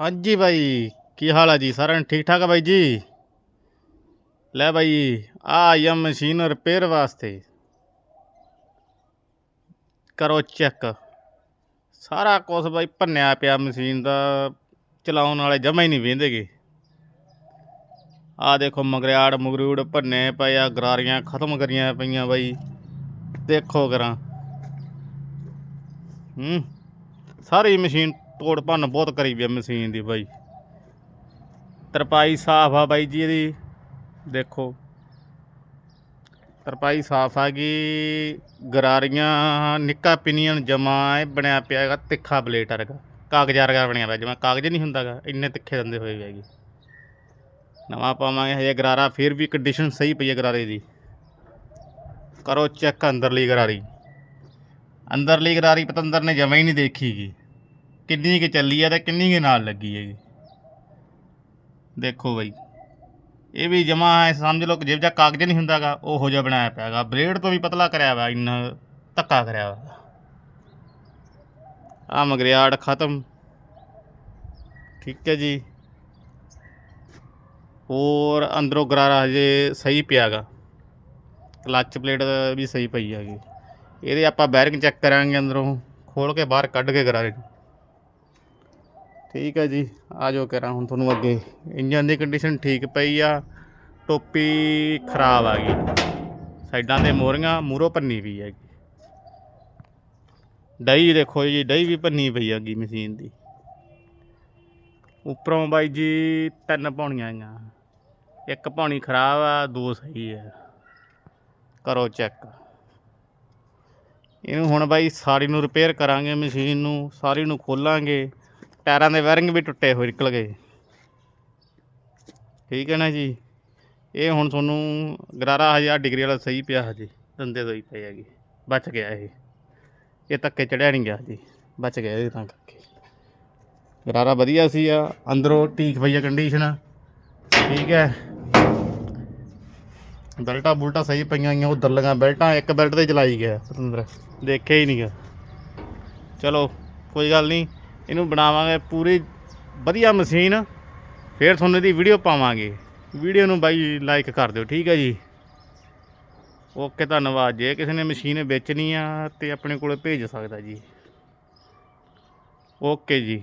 ਹਾਂਜੀ ਬਾਈ, ਕੀ ਹਾਲ ਆ ਜੀ? ਸਾਰਿਆਂ ਨੂੰ ਠੀਕ ਠਾਕ ਆ ਬਾਈ ਜੀ? ਲੈ ਬਾਈ, ਆ ਆਈ ਆ ਮਸ਼ੀਨ ਰਿਪੇਅਰ ਵਾਸਤੇ। ਕਰੋ ਚੈੱਕ ਸਾਰਾ ਕੁਝ ਬਾਈ ਭੰਨਿਆ ਪਿਆ ਮਸ਼ੀਨ ਦਾ, ਚਲਾਉਣ ਵਾਲੇ ਜਮਾ ਹੀ ਨਹੀਂ ਵੇਂਦੇਗੇ। ਆ ਦੇਖੋ ਮਗਰਿਆੜ ਮਗਰੂੜ ਭੰਨੇ ਪਏ ਆ, ਗਰਾਰੀਆਂ ਖਤਮ ਕਰੀਆਂ ਪਈਆਂ ਬਾਈ। ਦੇਖੋ ਕਰਾਂ। ਹੂੰ, ਸਾਰੀ ਮਸ਼ੀਨ ਤੋੜ ਭੰਨ ਬਹੁਤ ਕਰੀ ਵੀ ਆ ਮਸ਼ੀਨ ਦੀ ਬਾਈ। ਤਰਪਾਈ ਸਾਫ਼ ਆ ਬਾਈ ਜੀ ਇਹਦੀ। ਦੇਖੋ। ਤਰਪਾਈ ਸਾਫ਼ ਆ ਗਈ। ਗਰਾਰੀਆਂ, ਨਿੱਕਾ ਪਿਨੀਅਨ ਜਮਾ ਇਹ ਬਣਿਆ ਪਿਆ ਹੈਗਾ ਤਿੱਖਾ ਬਲੇਟ ਵਰਗਾ ਕਾਗਜ਼ ਵਰਗਾ ਬਣਿਆ ਪਿਆ ਜਿਵੇਂ ਕਾਗਜ਼ ਨਹੀਂ ਹੁੰਦਾਗਾ ਇੰਨੇ ਤਿੱਖੇ ਦੰਦੇ ਹੋਏ ਹੈਗੇ। ਨਵਾਂ ਪਾਵਾਂਗੇ, ਹਜੇ ਗਰਾਰਾ ਫਿਰ ਵੀ ਕੰਡੀਸ਼ਨ ਸਹੀ ਪਈ ਹੈ ਗਰਾਰੇ ਦੀ। ਕਰੋ ਚੈੱਕ ਅੰਦਰਲੀ ਗਰਾਰੀ। ਅੰਦਰਲੀ ਗਰਾਰੀ ਪਤੰਦਰ ਨੇ ਜਮਾ ਹੀ ਨਹੀਂ ਦੇਖੀਗੀ ਕਿੰਨੀ ਕਿ ਚੱਲੀ ਆ ਤੇ ਕਿੰਨੀ ਕਿ ਨਾਲ ਲੱਗੀ ਹੈਗੀ ਦੇਖੋ ਬਈ, ਇਹ ਵੀ ਜਮਾ ਸਮਝ ਲਓ ਕਿ ਜਿਵੇਂ ਜਿਹਾ ਕਾਗਜ਼ ਨਹੀਂ ਹੁੰਦਾਗਾ, ਉਹੋ ਜਿਹਾ ਬਣਾਇਆ ਪਿਆ ਹੈਗਾ ਬਲੇਡ ਤੋਂ ਵੀ ਪਤਲਾ ਕਰਿਆ ਵਾ, ਇੰਨਾ ਧੱਕਾ ਕਰਿਆ ਵਾ। ਆ ਮਗਰਿਆੜ ਖਤਮ। ਠੀਕ ਹੈ ਜੀ। ਹੋਰ ਅੰਦਰੋਂ ਗਰਾਰਾ ਹਜੇ ਸਹੀ ਪਿਆਗਾ। ਕਲਚ ਪਲੇਟ ਵੀ ਸਹੀ ਪਈ ਹੈਗੀ। ਇਹਦੇ ਆਪਾਂ ਬੈਰਿੰਗ ਚੈੱਕ ਕਰਾਂਗੇ ਅੰਦਰੋਂ। ਖੋਲ ਕੇ ਬਾਹਰ ਕੱਢ ਕੇ ਗਰਾਰੇ ਨੂੰ ਠੀਕ ਹੈ ਜੀ, ਆ ਜਾਓ ਕਰਾਂ ਹੁਣ ਤੁਹਾਨੂੰ ਅੱਗੇ। ਇੰਜਨ ਦੀ ਕੰਡੀਸ਼ਨ ਠੀਕ ਪਈ ਆ, ਟੋਪੀ ਖਰਾਬ ਆ ਗਈ। ਸਾਈਡਾਂ ਦੇ ਮੋਰੀਆਂ ਮੂਰੋਂ ਭੰਨੀ ਪਈ ਹੈਗੀ। ਡਈ ਦੇਖੋ ਜੀ, ਡਈ ਵੀ ਭੰਨੀ ਪਈ ਹੈਗੀ ਮਸ਼ੀਨ ਦੀ। ਉੱਪਰੋਂ ਬਾਈ ਜੀ ਤਿੰਨ ਪੌਣੀਆਂ ਆਈਆਂ। ਇੱਕ ਪੌਣੀ ਖਰਾਬ ਆ, ਦੋ ਸਹੀ ਹੈ ਕਰੋ ਚੈੱਕ। ਇਹਨੂੰ ਹੁਣ ਬਾਈ ਸਾਰੀ ਨੂੰ ਰਿਪੇਅਰ ਕਰਾਂਗੇ ਮਸ਼ੀਨ ਨੂੰ ਸਾਰੀ ਨੂੰ ਖੋਲਾਂਗੇ। ਟਾਇਰਾਂ ਦੇ ਵਾਇਰਿੰਗ ਵੀ ਟੁੱਟੇ ਹੋਏ, ਨਿਕਲ ਗਏ। ਠੀਕ ਹੈ ਨਾ ਜੀ? ਇਹ ਹੁਣ ਤੁਹਾਨੂੰ ਗਰਾਰਾ ਹਜ਼ਾਰ ਡਿਗਰੀ ਵਾਲਾ ਸਹੀ ਪਿਆ ਹਜੇ, ਦੰਦੇ ਤੋਂ ਹੀ ਪਏ ਹੈਗੇ। ਬਚ ਗਿਆ ਇਹ। ਇਹ ਧੱਕੇ ਚੜਿਆ ਨਹੀਂ ਗਿਆ ਜੀ ਬਚ ਗਿਆ ਇਹ ਤਾਂ ਕਰਕੇ। ਗਰਾਰਾ ਵਧੀਆ ਸੀ ਆ, ਅੰਦਰੋਂ ਠੀਕ ਪਈ ਆ ਕੰਡੀਸ਼ਨ ਠੀਕ ਹੈ। ਬੈਲਟਾਂ ਬੁਲਟਾਂ ਸਹੀ ਪਈਆਂ ਆਈਆਂ ਉਧਰ ਲਗਾ ਬੈਲਟਾਂ, ਇੱਕ ਬੈਲਟ ਤੇ ਚਲਾਈ ਗਿਆ ਪਤੰਦਰ ਦੇਖਿਆ ਹੀ ਨਹੀਂਗਾ ਚਲੋ, ਕੋਈ ਗੱਲ ਨਹੀਂ ਇਹਨੂੰ ਬਣਾਵਾਂਗੇ ਪੂਰੀ ਵਧੀਆ ਮਸ਼ੀਨ, ਫਿਰ ਤੁਹਾਨੂੰ ਇਹਦੀ ਵੀਡੀਓ ਪਾਵਾਂਗੇ। ਵੀਡੀਓ ਨੂੰ ਬਾਈ ਲਾਈਕ ਕਰ ਦਿਓ, ਠੀਕ ਹੈ ਜੀ? ਓਕੇ, ਧੰਨਵਾਦ ਜੇ। ਕਿਸੇ ਨੇ ਮਸ਼ੀਨ ਵੇਚਣੀ ਆ ਤੇ ਆਪਣੇ ਕੋਲੇ ਭੇਜ ਸਕਦਾ ਜੀ। ਓਕੇ ਜੀ।